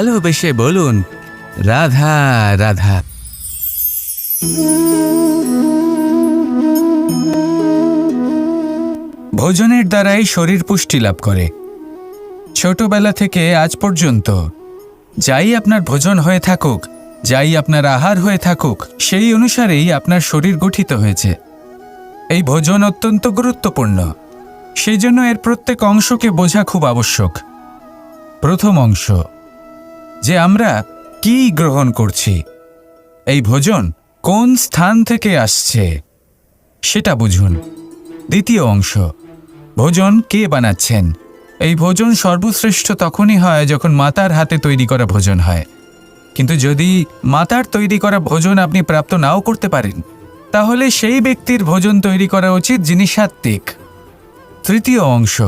ভালোবেসে বলুন, রাধা রাধা। ভোজনের দ্বারাই শরীর পুষ্টি লাভ করে। ছোটবেলা থেকে আজ পর্যন্ত, যাই আপনার ভোজন হয়ে থাকুক, যাই আপনার আহার হয়ে থাকুক, সেই অনুসারেই আপনার শরীর গঠিত হয়েছে। এই ভোজন অত্যন্ত গুরুত্বপূর্ণ। সেই জন্য এর প্রত্যেক অংশকে বোঝা খুব আবশ্যক। প্রথম অংশ যে আমরা কি গ্রহণ করছি? এই ভোজন কোন স্থান থেকে আসছে? সেটা বুঝুন। দ্বিতীয় অংশ, ভোজন কে বানাচ্ছেন? এই ভোজন সর্বশ্রেষ্ঠ তখনই হয় যখন মাতার হাতে তৈরি করা ভোজন হয়। কিন্তু যদি মাতার তৈরি করা ভোজন আপনি প্রাপ্ত নাও করতে পারেন, তাহলে সেই ব্যক্তির ভোজন তৈরি করা উচিত যিনি সাত্ত্বিক। তৃতীয় অংশ,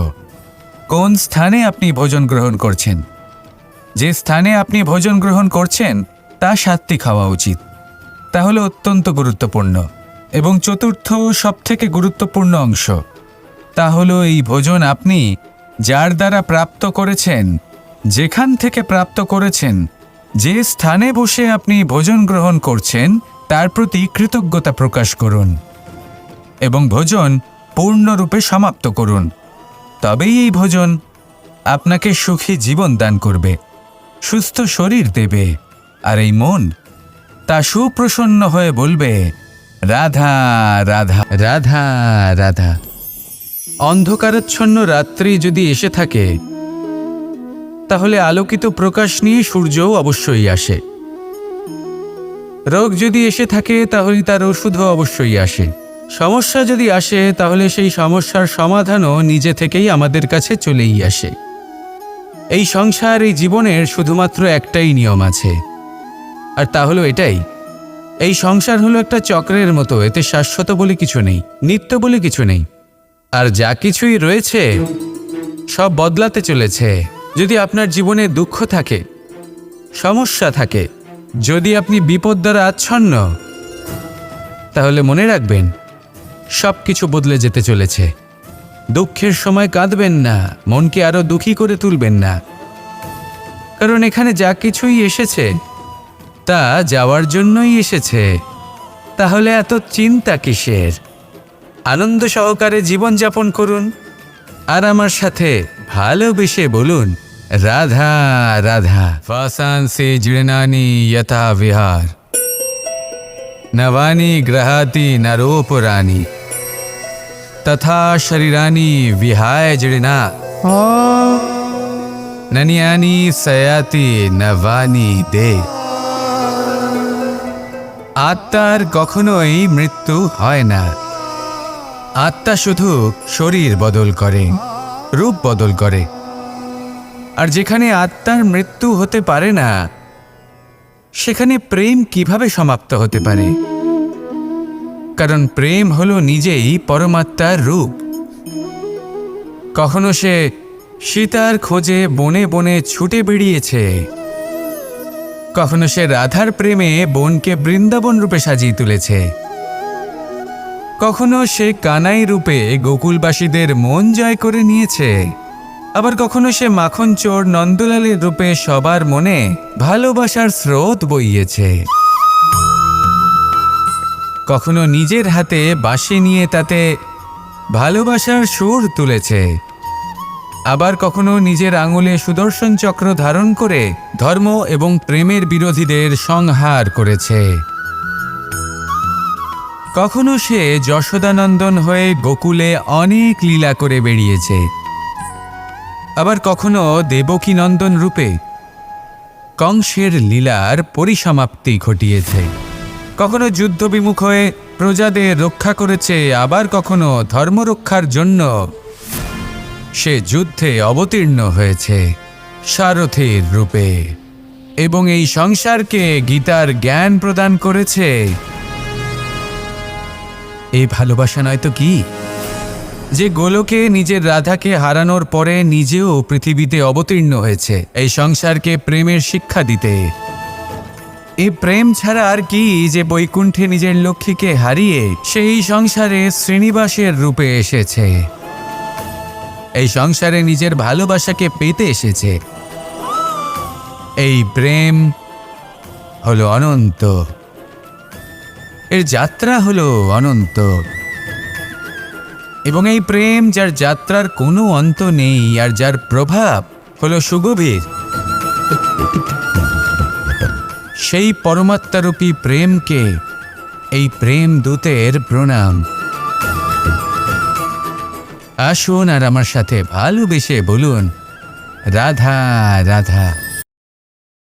কোন স্থানে আপনি ভোজন গ্রহণ করছেন? যে স্থানে আপনি ভোজন গ্রহণ করছেন, তা সাত্ত্বিক হওয়া উচিত। তাহলে অত্যন্ত গুরুত্বপূর্ণ এবং চতুর্থ সবথেকে গুরুত্বপূর্ণ অংশ। তা হলো এই ভোজন আপনি যার দ্বারা প্রাপ্ত করেছেন, যেখান থেকে প্রাপ্ত করেছেন, যে স্থানে বসে আপনি ভোজন গ্রহণ করছেন, তার প্রতি কৃতজ্ঞতা প্রকাশ করুন এবং ভোজন পূর্ণরূপে সমাপ্ত করুন। তবেই এই ভোজন আপনাকে সুখী জীবন দান করবে। সুস্থ শরীর দেবে। আর এই মন তা সুপ্রসন্ন হয়ে বলবে, রাধা রাধা রাধা রাধা। অন্ধকারাচ্ছন্ন রাত্রি যদি এসে থাকে, তাহলে আলোকিত প্রকাশ নিয়ে সূর্যও অবশ্যই আসে। রোগ যদি এসে থাকে, তাহলে তার ওষুধও অবশ্যই আসে। সমস্যা যদি আসে, তাহলে সেই সমস্যার সমাধানও নিজে থেকেই আমাদের কাছে চলেই আসে। এই সংসার, এই জীবনের শুধুমাত্র একটাই নিয়ম আছে। আর তা হলো এটাই। এই সংসার হলো একটা চক্রের মতো, এতে শাশ্বত বলে কিছু নেই, নিত্য বলে কিছু নেই। আর যা কিছুই রয়েছে, সব বদলাতে চলেছে। যদি আপনার জীবনে দুঃখ থাকে, সমস্যা থাকে, যদি আপনি বিপদ দ্বারা আচ্ছন্ন, তাহলে মনে রাখবেন সব কিছু বদলে যেতে চলেছে। দুঃখের সময় কাঁদবেন না, মনকে আরও দুঃখী করে তুলবেন না। কারণ এখানে যা কিছুই এসেছে, তা যাওয়ার জন্যই এসেছে। তাহলে এত চিন্তা কিসের? আনন্দ সহকারে জীবনযাপন করুন, আর আমার সাথে ভালোবেসে বলুন, রাধা রাধা, ফাসান সে জিড়নানি যথা বিহার। নবানি গ্রহাতি নরোপরানি তথা শরীরানি বিহায় জিড়না ননিয়ানি সয়াতি নবানি দে আত্মার কখনোই মৃত্যু হয় না। আত্মা শুধু শরীর বদল করে রূপ বদল করে আর যেখানে আত্মার মৃত্যু হতে পারে না সেখানে প্রেম কীভাবে সমাপ্ত হতে পারে? কারণ প্রেম হলো নিজেই পরমাত্মার রূপ। কখনো সে সীতার খোঁজে বনে বনে ছুটে বেরিয়েছে কখনো সে রাধার প্রেমে বনকে বৃন্দাবন রূপে সাজিয়ে তুলেছে। কখনো সে কানাই রূপে গোকুলবাসীদের মন জয় করে নিয়েছে। আবার কখনো সে মাখন চোর নন্দলালের রূপে সবার মনে ভালোবাসার স্রোত বইয়েছে। কখনো নিজের হাতে বাঁশি নিয়ে তাতে ভালোবাসার সুর তুলেছে। আবার কখনো নিজের আঙুলে সুদর্শন চক্র ধারণ করে ধর্ম এবং প্রেমের বিরোধীদের সংহার করেছে। কখনো সে যশোদানন্দন হয়ে গোকুলে অনেক লীলা করে বেরিয়েছে আবার কখনো দেবকী নন্দন রূপে কংসের লীলার পরিসমাপ্তি ঘটিয়েছে। কখনো যুদ্ধবিমুখ হয়ে প্রজাদের রক্ষা করেছে, আবার কখনো ধর্মরক্ষার জন্য। সে যুদ্ধে অবতীর্ণ হয়েছে সারথীর রূপে এবং এই সংসারকে গীতার জ্ঞান প্রদান করেছে। এই ভালোবাসা নয় তো কি? যে গোলকে নিজের রাধাকে হারানোর পরে নিজেও পৃথিবীতে অবতীর্ণ হয়েছে, এই সংসারকে প্রেমের শিক্ষা দিতে। এই প্রেম ছাড়া আর কি যে বৈকুণ্ঠে নিজের লক্ষ্মীকে হারিয়ে সেই সংসারে শ্রীনিবাসের রূপে এসেছে। এই সংসারে নিজের ভালোবাসাকে পেতে এসেছে। এই প্রেম হলো অনন্ত। এর যাত্রা হলো অনন্ত। এবং এই প্রেম যার যাত্রার কোনো অন্ত নেই আর যার প্রভাব হলো সুগভীর। সেই পরমাত্মারূপী প্রেমকে, এই প্রেম দূতের প্রণাম। আসুন আর আমার সাথে ভালোবেসে বলুন, রাধা রাধা।